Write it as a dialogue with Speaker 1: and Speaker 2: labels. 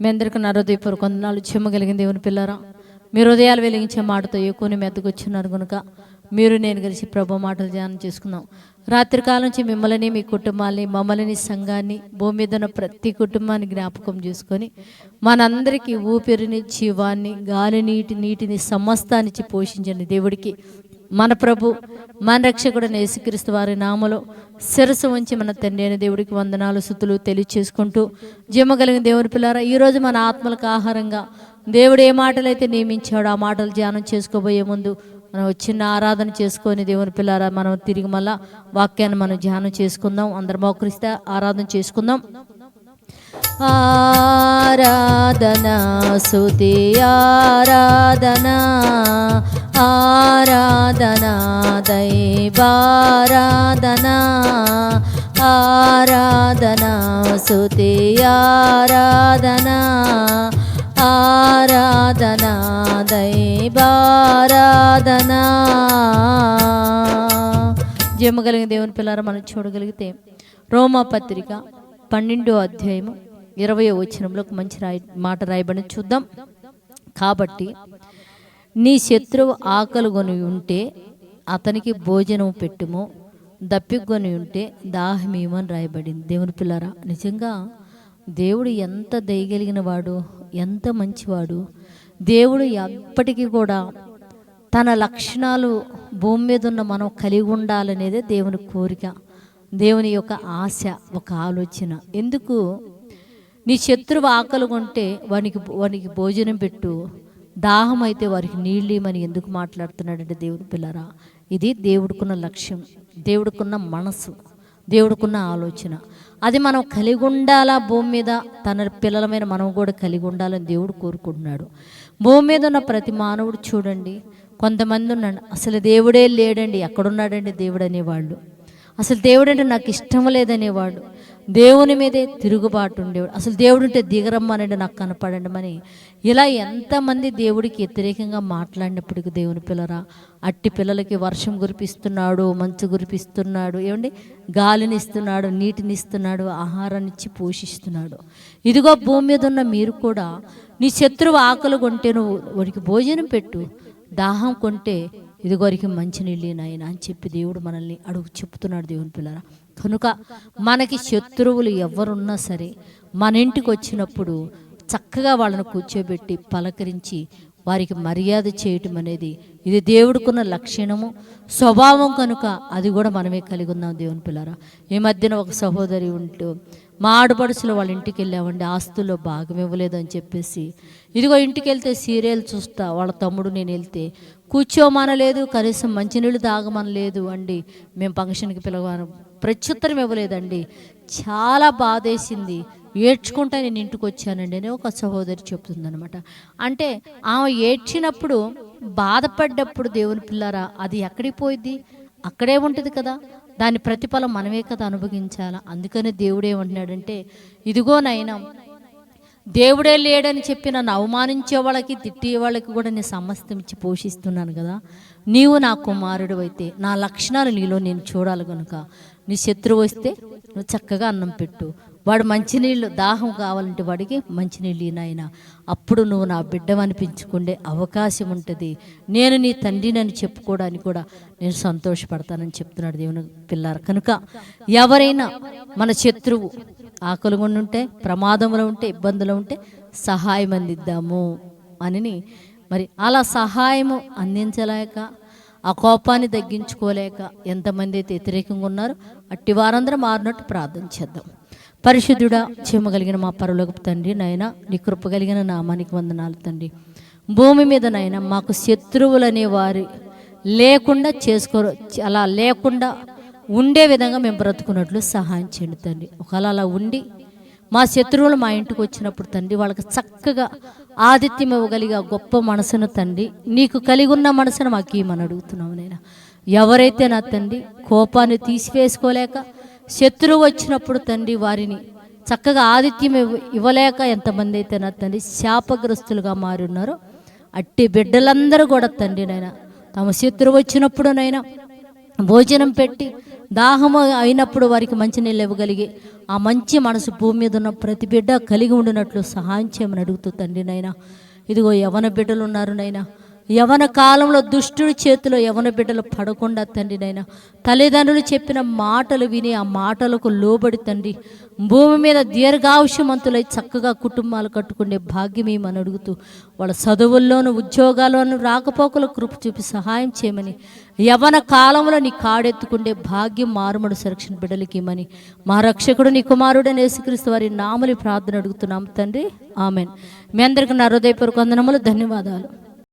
Speaker 1: మీ అందరికీ నా హృదయపూర్వక వందనాలు. చెమ్మగలిగిన దేవుని పిల్లరా మీరు హృదయాలు వెలిగించే మాటతో ఎక్కువని మెత్తకొచ్చున్నారు కనుక మీరు నేను కలిసి ప్రభు మాటలు ధ్యానం చేసుకుందాం రాత్రికాలం నుంచి మిమ్మల్ని మీ కుటుంబాన్ని మమ్మల్ని సంఘాన్ని భూమి మీద ఉన్న ప్రతి కుటుంబాన్ని జ్ఞాపకం చేసుకొని మనందరికీ ఊపిరిని జీవాన్ని గాలి నీటి నీటిని సమస్తానిచ్చి పోషించండి దేవుడికి. మన ప్రభు మన రక్షకుడైన యేసుక్రీస్తు వారి నామలో శిరసు ఉంచి మన తండ్రి అయిన దేవుడికి వందనాలు సుతులు తెలియచేసుకుంటూ జమ్మగలిగిన దేవుని పిల్లారా ఈరోజు మన ఆత్మలకు ఆహారంగా దేవుడు ఏ మాటలైతే నియమించాడో ఆ మాటలు ధ్యానం చేసుకోబోయే ముందు మనం చిన్న ఆరాధన చేసుకొని దేవుని పిల్లారా మనం తిరిగి మళ్ళా వాక్యాన్ని మనం ధ్యానం చేసుకుందాం. అందరం మోకరిస్తే ఆరాధన చేసుకుందాం. ఆరాధనా సుతి ఆరాధనా ఆరాధనా దైవారాధనా ఆరాధనా సుతి ఆరాధనా ఆరాధన జమ్మగలిగిన దేవుని పిల్లారా మనం చూడగలిగితే రోమా పత్రిక పన్నెండో అధ్యాయము ఇరవయో వచనంలో ఒక మంచి రాయి మాట రాయబడి చూద్దాం. కాబట్టి నీ శత్రువు ఆకలిగొని ఉంటే అతనికి భోజనం పెట్టుము దప్పిగొని ఉంటే దాహమేమని రాయబడింది. దేవుని పిల్లరా నిజంగా దేవుడు ఎంత దయగలిగిన వాడు ఎంత మంచివాడు. దేవుడు ఎప్పటికీ కూడా తన లక్షణాలు భూమి మీద ఉన్న మనం కలిగి ఉండాలనేదే దేవుని కోరిక దేవుని యొక్క ఆశ ఒక ఆలోచన. ఎందుకు? నీ శత్రువు ఆకలి కొంటే వానికి వానికి భోజనం పెట్టు దాహం అయితే వారికి నీళ్ళు ఇమ్మని ఎందుకు మాట్లాడుతున్నాడంటే దేవుడు పిల్లరా? ఇది దేవుడికున్న లక్ష్యం దేవుడికున్న మనసు దేవుడికున్న ఆలోచన. అది మనం కలిగి ఉండాలా భూమి మీద? తన పిల్లలమైన మనం కూడా కలిగి ఉండాలని దేవుడు కోరుకుంటున్నాడు. భూమి మీద ఉన్న ప్రతి మానవుడు చూడండి కొంతమంది ఉన్నాడు అసలు దేవుడే లేడండి. ఎక్కడున్నాడండి దేవుడు అనేవాళ్ళు. అసలు దేవుడు అంటే నాకు ఇష్టం లేదనేవాడు దేవుని మీదే తిరుగుబాటు ఉండేవాడు. అసలు దేవుడు ఉంటే దిగరమ్మనండి నాకు కనపడండి అని ఇలా ఎంతమంది దేవుడికి వ్యతిరేకంగా మాట్లాడినప్పటికీ దేవుని పిల్లరా అట్టి పిల్లలకి వర్షం కురిపిస్తున్నాడు మంచు కురిపిస్తున్నాడు ఏమండి? గాలిని ఇస్తున్నాడు నీటిని ఇస్తున్నాడు ఆహారాన్ని ఇచ్చి పోషిస్తున్నాడు. ఇదిగో భూమి మీద ఉన్న మీరు కూడా నీ శత్రువు ఆకలి కొంటే నువ్వు వాడికి భోజనం పెట్టు. దాహం కొంటే ఇదిగోరికి మంచి నీళ్ళు నాయన అని చెప్పి దేవుడు మనల్ని అడుగు చెప్తున్నాడు దేవుని పిల్లరా. కనుక మనకి శత్రువులు ఎవరున్నా సరే మన ఇంటికి వచ్చినప్పుడు చక్కగా వాళ్ళని కూర్చోబెట్టి పలకరించి వారికి మర్యాద చేయటం అనేది ఇది దేవుడికున్న లక్షణము స్వభావం కనుక అది కూడా మనమే కలిగి ఉన్నాం దేవుని పిల్లరా. ఈ మధ్యన ఒక సహోదరి ఉంటూ మా ఆడపడుచులు వాళ్ళ ఇంటికి వెళ్ళామండి ఆస్తుల్లో భాగం ఇవ్వలేదు అని చెప్పేసి. ఇదిగో ఇంటికి వెళ్తే సీరియల్ చూస్తా వాళ్ళ తమ్ముడు నేను వెళ్తే కూర్చోమనలేదు కనీసం మంచినీళ్ళు తాగమనలేదు అండి. మేము ఫంక్షన్కి పిలవాను ప్రత్యుత్తరం ఇవ్వలేదండి. చాలా బాధేసింది. ఏడ్చుకుంటా నేను ఇంటికి వచ్చానండి అని ఒక సహోదరి చెప్తుందనమాట అంటే ఆమె ఏడ్చినప్పుడు బాధపడ్డప్పుడు దేవుని పిల్లారా అది ఎక్కడికి పోయిద్ది? అక్కడే ఉంటుంది కదా. దాని ప్రతిఫలం మనమే కదా అనుభవించాలా? అందుకని దేవుడు ఏమంటున్నాడంటే ఇదిగోనైనా దేవుడే లేడని చెప్పి నన్ను అవమానించే వాళ్ళకి తిట్టే వాళ్ళకి కూడా నేను సమస్తం ఇచ్చి పోషిస్తున్నాను కదా. నీవు నా కుమారుడు అయితే నా లక్షణాలు నీలో నేను చూడాలి కనుక నీ శత్రువు వస్తే నువ్వు చక్కగా అన్నం పెట్టు. వాడు మంచినీళ్ళు దాహం కావాలంటే వాడికి మంచినీళ్ళు నాయన అప్పుడు నువ్వు నా బిడ్డవనిపించుకుండే అవకాశం ఉంటుంది నేను నీ తండ్రినని చెప్పుకోవడానికి కూడా నేను సంతోషపడతానని చెప్తున్నాడు దేవుని పిల్లారు. కనుక ఎవరైనా మన శత్రువు ఆకలి ఉంటే ప్రమాదంలో ఉంటే ఇబ్బందులు ఉంటే సహాయం అందిద్దాము అని మరి అలా సహాయము అందించలేక ఆ కోపాన్ని తగ్గించుకోలేక ఎంతమంది అయితే వ్యతిరేకంగా ఉన్నారో అట్టి వారందరూ మారినట్టు ప్రార్థన చేద్దాం. పరిశుద్ధుడా కలిగిన మా పరులకు తండ్రి నాయన నీ కృప కలిగిన నామానికి వందనాలు తండ్రి. భూమి మీద నాయన మాకు శత్రువులనే వారి లేకుండా చేసుకో అలా లేకుండా ఉండే విధంగా మేము బ్రతుకున్నట్లు సహాయం చేయండి తండ్రి. ఒకవేళ అలా ఉండి మా శత్రువులు మా ఇంటికి వచ్చినప్పుడు తండ్రి వాళ్ళకి చక్కగా ఆతిథ్యం ఇవ్వగలిగే గొప్ప మనసును తండ్రి నీకు కలిగి ఉన్న మనసును మాకు ఏమని అడుగుతున్నావు నేను ఎవరైతే నా తండ్రి కోపాన్ని తీసివేసుకోలేక శత్రువు వచ్చినప్పుడు తండ్రి వారిని చక్కగా ఆతిథ్యం ఇవ్వ- ఇవ్వలేక ఎంతమంది అయితే నా తండ్రి? శాపగ్రస్తులుగా మారి ఉన్నారో అట్టి బిడ్డలందరూ కూడా తండ్రి నైనా తమ శత్రువు వచ్చినప్పుడు నైనా భోజనం పెట్టి దాహము అయినప్పుడు వారికి మంచి నీళ్ళు ఇవ్వగలిగి ఆ మంచి మనసు భూమి మీద ఉన్న ప్రతి బిడ్డ కలిగి ఉండినట్లు సహాయం చేయమని అడుగుతూ తండ్రి నైనా ఇదిగో యవన బిడ్డలు ఉన్నారు నైనా యవన కాలంలో దుష్టుడి చేతిలో యవన బిడ్డలు పడకుండా తండ్రి నైనా తల్లిదండ్రులు చెప్పిన మాటలు విని ఆ మాటలకు లోబడి తండ్రి. భూమి మీద దీర్ఘాయుష్యమంతులై చక్కగా కుటుంబాలు కట్టుకునే భాగ్యం ఏమని అడుగుతూ వాళ్ళ చదువుల్లోనూ ఉద్యోగాల్లోనూ రాకపోకల కృప చూపి సహాయం చేయమని యవన కాలంలో నీ కాడెత్తుకుండే భాగ్యం మారుమడు సురక్షణ బిడ్డలకి ఇమ్మని. మా రక్షకుడు నీ కుమారుడు నేసుక్రీస్తు వారి నామని ప్రార్థన అడుగుతున్నాం తండ్రి. ఆమెన్. మీ అందరికీ నా హృదయపూర్వక వందనములు ధన్యవాదాలు.